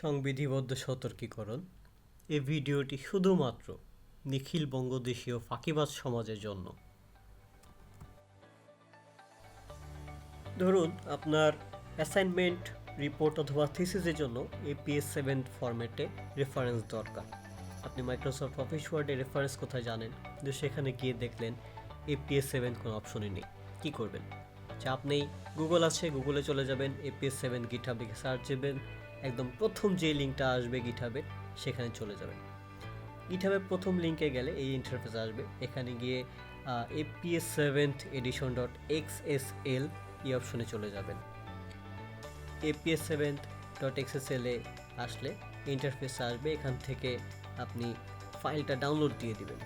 সংবিধিবদ্ধ সতর্কীকরণ। এ ভিডিওটি শুধুমাত্র নিখিল বঙ্গদেশীয় ফাঁকিবাজ সমাজের জন্য। ধরুন, আপনার অ্যাসাইনমেন্ট রিপোর্ট অথবা থিসিসের জন্য এপিএস সেভেন ফরম্যাটে রেফারেন্স দরকার। আপনি মাইক্রোসফট অফিস ওয়ার্ডে রেফারেন্স কোথায় জানেন? কিন্তু সেখানে গিয়ে দেখলেন এপিএস সেভেন কোনো অপশনই নেই। কী করবেন? চাপ নেই। গুগল আছে গুগলে চলে যাবেন। এপিএস সেভেন গিটহাব লিখে সার্চ দেবেন। একদম প্রথম যে লিঙ্কটা আসবে গিটহাবে, সেখানে চলে যাবেন। গিটহাবের প্রথম লিঙ্কে গেলে এই ইন্টারফেস আসবে। এখানে গিয়ে APS seventh edition dot X S L এই অপশনে চলে যাবেন। এপিএস সেভেন্থ ডট এক্সএসএলে আসলে ইন্টারফেস আসবে। এখান থেকে আপনি ফাইলটা ডাউনলোড দিয়ে দিবেন।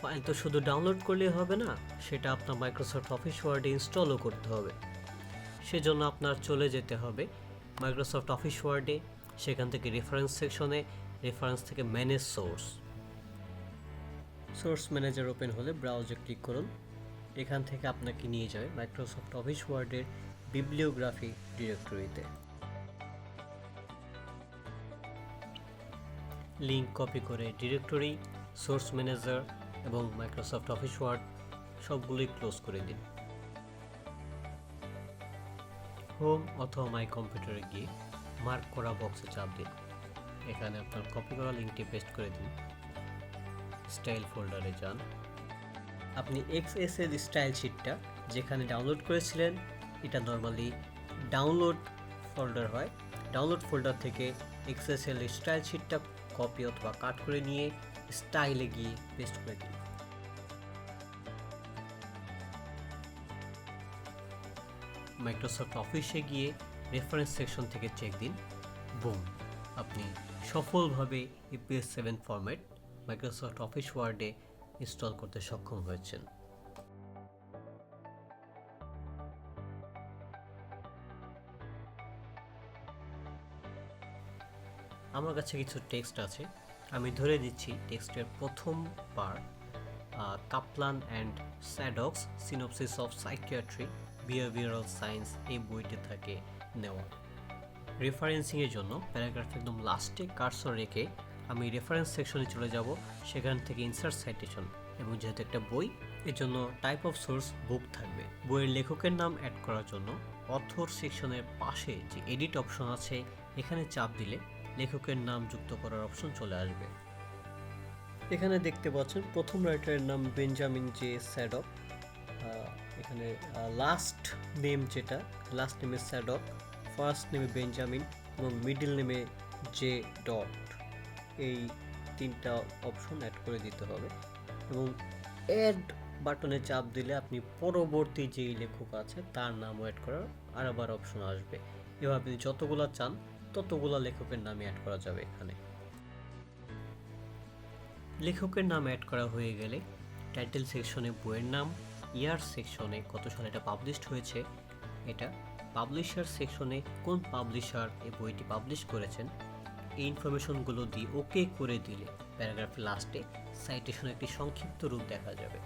ফাইল তো শুধু ডাউনলোড করলেই হবে না, সেটা আপনার মাইক্রোসফট অফিস ওয়ার্ডে ইনস্টলও করতে হবে। সেজন্য আপনার চলে যেতে হবে মাইক্রোসফট অফিস ওয়ার্ডে সেখান থেকে রেফারেন্স সেকশনে রেফারেন্স থেকে manage source source manager open হলে ব্রাউজে ক্লিক করুন। এখান থেকে আপনাকে নিয়ে যাবে মাইক্রোসফট অফিস ওয়ার্ডের বিবলিওগ্রাফি ডিরেক্টরিতে লিঙ্ক কপি করে ডিরেক্টরি সোর্স ম্যানেজার এবং মাইক্রোসফট অফিস ওয়ার্ড সবগুলোই ক্লোজ করে দিন। হোম অথবা মাই কম্পিউটারে গিয়ে মার্ক করা বক্সে চাপ দিন। এখানে আপনার কপি করা লিঙ্কটি পেস্ট করে দিন। স্টাইল ফোল্ডারে যান। আপনি এক্স এস এর স্টাইল শিটটা যেখানে ডাউনলোড করেছিলেন, এটা নর্মালি ডাউনলোড ফোল্ডার হয়। ডাউনলোড ফোল্ডার থেকে এক্স এস এল স্টাইল শিটটা কপি অথবা কাট করে নিয়ে স্টাইলে গিয়ে পেস্ট করে দিন। মাইক্রোসফট অফিসে গিয়ে রেফারেন্স সেকশন থেকে চেক দিন। বুম আপনি সফলভাবে EPS seven format Microsoft office ওয়ার্ডে ইনস্টল করতে সক্ষম হয়েছেন। আমার কাছে কিছু টেক্সট আছে। আমি ধরে দিচ্ছি টেক্সটের প্রথম part Kaplan and Sadock's synopsis of psychiatry behavioural science এই বইটি থাকে নেওয়া রেফারেন্সিংয়ের জন্য প্যারাগ্রাফ একদম লাস্টে কার্সর রেখে আমি রেফারেন্স সেকশনে চলে যাব, সেখান থেকে ইনসার্ট সাইটেশন এবং যেহেতু একটা বই, এর জন্য টাইপ অফ সোর্স বুক থাকবে। বইয়ের লেখকের নাম অ্যাড করার জন্য অথর সেকশনের পাশে যে এডিট অপশন আছে, এখানে চাপ দিলে লেখকের নাম যুক্ত করার অপশন চলে আসবে। এখানে দেখতে পাচ্ছেন প্রথম রাইটারের নাম বেঞ্জামিন জে স্যাডক এখানে লাস্ট নেম যেটা লাস্ট নেমে স্যাডক ফার্স্ট নেমে বেঞ্জামিন এবং মিডিল নেমে জে ডট এই তিনটা অপশন অ্যাড করে দিতে হবে এবং অ্যাড বাটনে চাপ দিলে আপনি পরবর্তী যেই লেখক আছে, তার নামও অ্যাড করার আর আবার অপশন আসবে। এবার আপনি যতগুলো চান, ততগুলো লেখকের নামে অ্যাড করা যাবে এখানে। লেখকের নাম অ্যাড করা হয়ে গেলে টাইটেল সেকশনে বইয়ের নাম ইয়ার সেকশনে কত সালে এটা পাবলিশড হয়েছে, এটা পাবলিশার সেকশনে কোন পাবলিশার এই বইটি পাবলিশ করেছেন, এই ইনফরমেশনগুলো দিয়ে ওকে করে দিলে প্যারাগ্রাফের লাস্টে সাইটেশন একটি সংক্ষিপ্ত রূপ দেখা যাবে।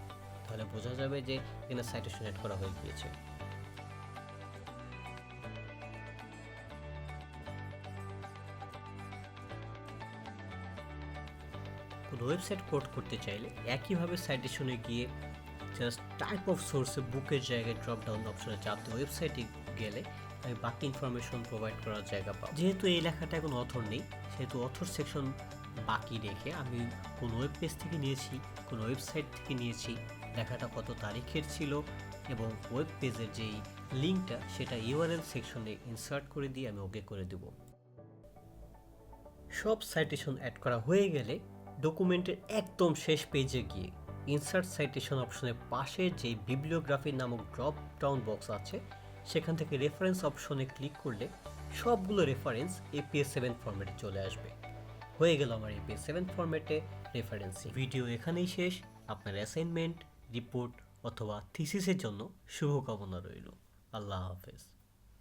তাহলে বোঝা যাবে যে এখানে সাইটেশন অ্যাড করা হয়ে গিয়েছে। কোনো ওয়েবসাইট কোড করতে চাইলে একইভাবে সাইটেশনে গিয়ে জাস্ট টাইপ অফ সোর্সে বুকের জায়গায় ড্রপ ডাউন অপশনে চাপ দিয়ে ওয়েবসাইটে গেলে আমি বাকি ইনফরমেশন প্রোভাইড করার জায়গা পাবো। যেহেতু এই লেখাটা এখন অথর নেই, সেহেতু অথর সেকশন বাকি রেখে আমি কোন ওয়েব পেজ থেকে নিয়েছি, কোন ওয়েবসাইট থেকে নিয়েছি, লেখাটা কত তারিখের ছিল এবং ওয়েব পেজের যেই লিঙ্কটা সেটা ইউআরএল সেকশনে ইনসার্ট করে দিয়ে আমি ওকে করে দেব। সব সাইটেশন অ্যাড করা হয়ে গেলে ডকুমেন্টের একদম শেষ পেজে গিয়ে ইনসার্ট সাইটেশন অপশনের পাশে যে বিবলিওগ্রাফি নামক ড্রপ ডাউন বক্স আছে, সেখান থেকে রেফারেন্স অপশনে ক্লিক করলে সবগুলো রেফারেন্স এপিএস সেভেন ফরম্যাটে চলে আসবে। হয়ে গেল আমার এপিএস সেভেন ফরম্যাটে রেফারেন্স ভিডিও এখানেই শেষ। আপনার অ্যাসাইনমেন্ট রিপোর্ট অথবা থিসিসের জন্য শুভকামনা রইল। আল্লাহ হাফেজ।